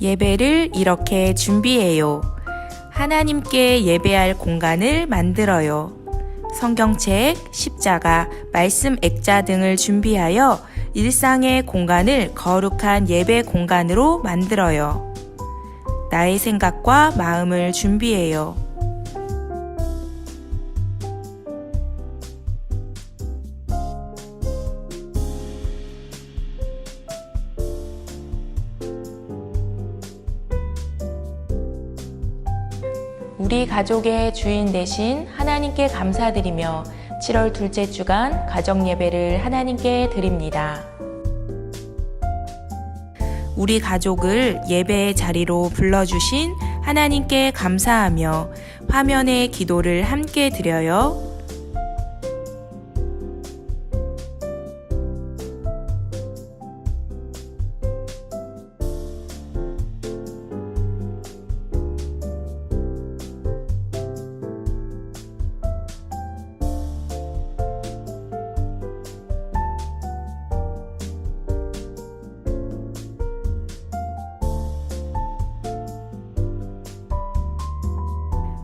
예배를 이렇게 준비해요. 하나님께 예배할 공간을 만들어요. 성경책, 십자가, 말씀 액자 등을 준비하여 일상의 공간을 거룩한 예배 공간으로 만들어요. 나의 생각과 마음을 준비해요. 우리 가족의 주인 되신 하나님께 감사드리며 7월 둘째 주간 가정 예배를 하나님께 드립니다. 우리 가족을 예배의 자리로 불러주신 하나님께 감사하며 화면의 기도를 함께 드려요.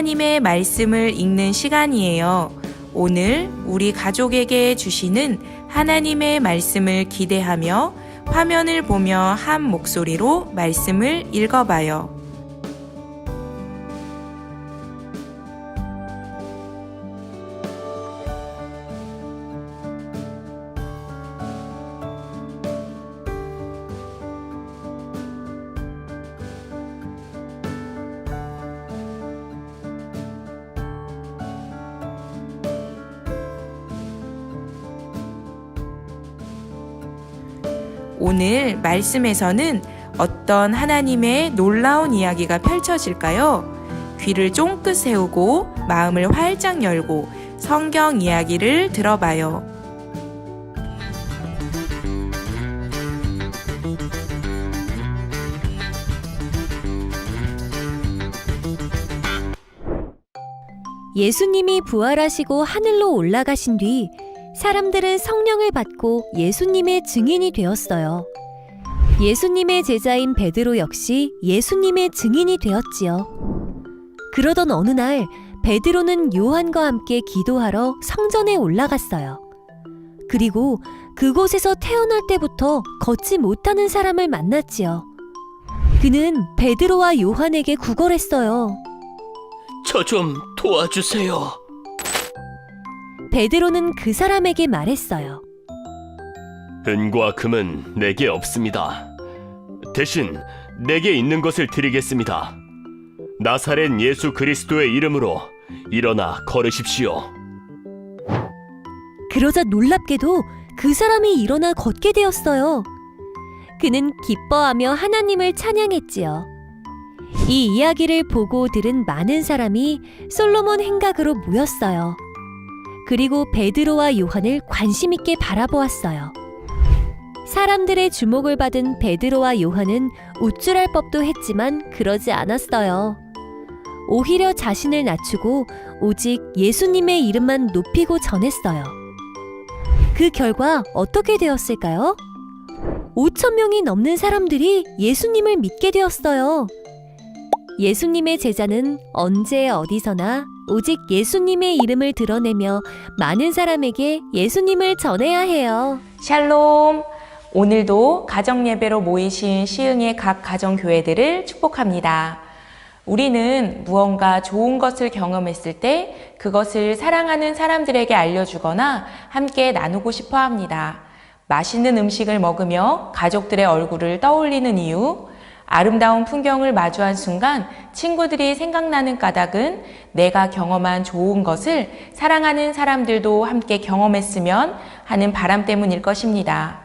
하나님의 말씀을 읽는 시간이에요. 오늘 우리 가족에게 주시는 하나님의 말씀을 기대하며 화면을 보며 한 목소리로 말씀을 읽어봐요. 오늘 말씀에서는 어떤 하나님의 놀라운 이야기가 펼쳐질까요? 귀를 쫑긋 세우고 마음을 활짝 열고 성경 이야기를 들어봐요. 예수님이 부활하시고 하늘로 올라가신 뒤 사람들은 성령을 받고 예수님의 증인이 되었어요. 예수님의 제자인 베드로 역시 예수님의 증인이 되었지요. 그러던 어느 날 베드로는 요한과 함께 기도하러 성전에 올라갔어요. 그리고 그곳에서 태어날 때부터 걷지 못하는 사람을 만났지요. 그는 베드로와 요한에게 구걸했어요. 저 좀 도와주세요. 베드로는 그 사람에게 말했어요. 은과 금은 내게 없습니다. 대신 내게 있는 것을 드리겠습니다. 나사렛 예수 그리스도의 이름으로 일어나 걸으십시오. 그러자 놀랍게도 그 사람이 일어나 걷게 되었어요. 그는 기뻐하며 하나님을 찬양했지요. 이 이야기를 보고 들은 많은 사람이 솔로몬 행각으로 모였어요. 그리고 베드로와 요한을 관심 있게 바라보았어요. 사람들의 주목을 받은 베드로와 요한은 우쭐할 법도 했지만 그러지 않았어요. 오히려 자신을 낮추고 오직 예수님의 이름만 높이고 전했어요. 그 결과 어떻게 되었을까요? 5천 명이 넘는 사람들이 예수님을 믿게 되었어요. 예수님의 제자는 언제 어디서나 오직 예수님의 이름을 드러내며 많은 사람에게 예수님을 전해야 해요. 샬롬! 오늘도 가정예배로 모이신 시흥의 각 가정교회들을 축복합니다. 우리는 무언가 좋은 것을 경험했을 때 그것을 사랑하는 사람들에게 알려주거나 함께 나누고 싶어 합니다. 맛있는 음식을 먹으며 가족들의 얼굴을 떠올리는 이유, 아름다운 풍경을 마주한 순간 친구들이 생각나는 까닭은 내가 경험한 좋은 것을 사랑하는 사람들도 함께 경험했으면 하는 바람 때문일 것입니다.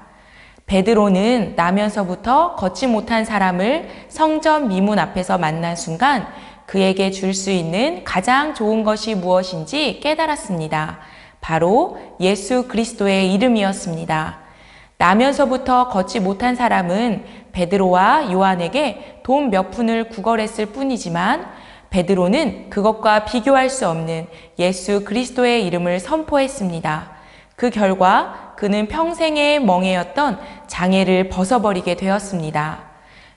베드로는 나면서부터 걷지 못한 사람을 성전 미문 앞에서 만난 순간 그에게 줄 수 있는 가장 좋은 것이 무엇인지 깨달았습니다. 바로 예수 그리스도의 이름이었습니다. 나면서부터 걷지 못한 사람은 베드로와 요한에게 돈 몇 푼을 구걸했을 뿐이지만 베드로는 그것과 비교할 수 없는 예수 그리스도의 이름을 선포했습니다. 그 결과 그는 평생의 멍해였던 장애를 벗어버리게 되었습니다.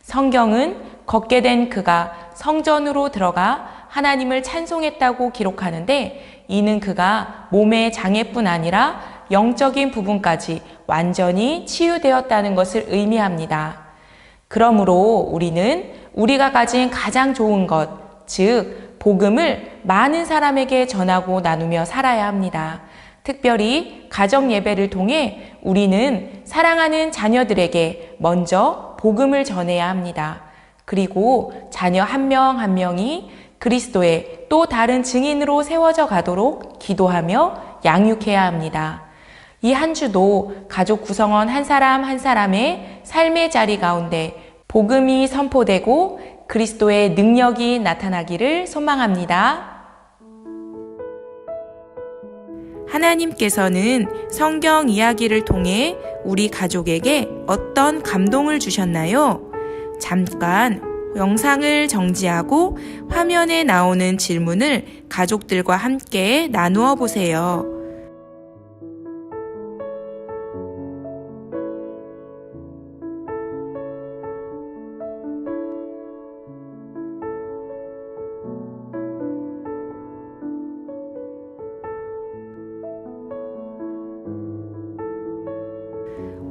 성경은 걷게 된 그가 성전으로 들어가 하나님을 찬송했다고 기록하는데 이는 그가 몸의 장애뿐 아니라 영적인 부분까지 완전히 치유되었다는 것을 의미합니다. 그러므로 우리는 우리가 가진 가장 좋은 것, 즉, 복음을 많은 사람에게 전하고 나누며 살아야 합니다. 특별히 가정 예배를 통해 우리는 사랑하는 자녀들에게 먼저 복음을 전해야 합니다. 그리고 자녀 한 명한 명이 그리스도의 또 다른 증인으로 세워져 가도록 기도하며 양육해야 합니다. 이 한 주도 가족 구성원 한 사람 한 사람의 삶의 자리 가운데 복음이 선포되고 그리스도의 능력이 나타나기를 소망합니다. 하나님께서는 성경 이야기를 통해 우리 가족에게 어떤 감동을 주셨나요? 잠깐 영상을 정지하고 화면에 나오는 질문을 가족들과 함께 나누어 보세요.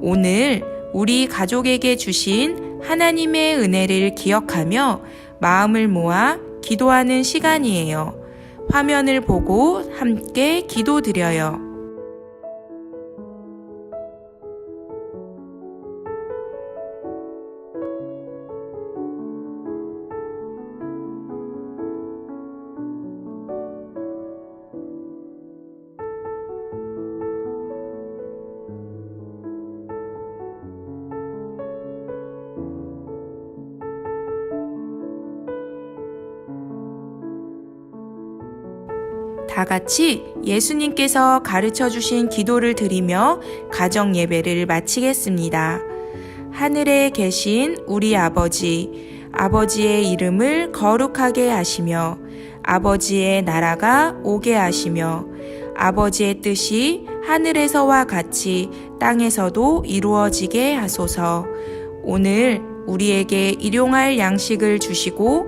오늘 우리 가족에게 주신 하나님의 은혜를 기억하며 마음을 모아 기도하는 시간이에요. 화면을 보고 함께 기도드려요. 다 같이 예수님께서 가르쳐 주신 기도를 드리며 가정 예배를 마치겠습니다. 하늘에 계신 우리 아버지, 아버지의 이름을 거룩하게 하시며, 아버지의 나라가 오게 하시며, 아버지의 뜻이 하늘에서와 같이 땅에서도 이루어지게 하소서. 오늘 우리에게 일용할 양식을 주시고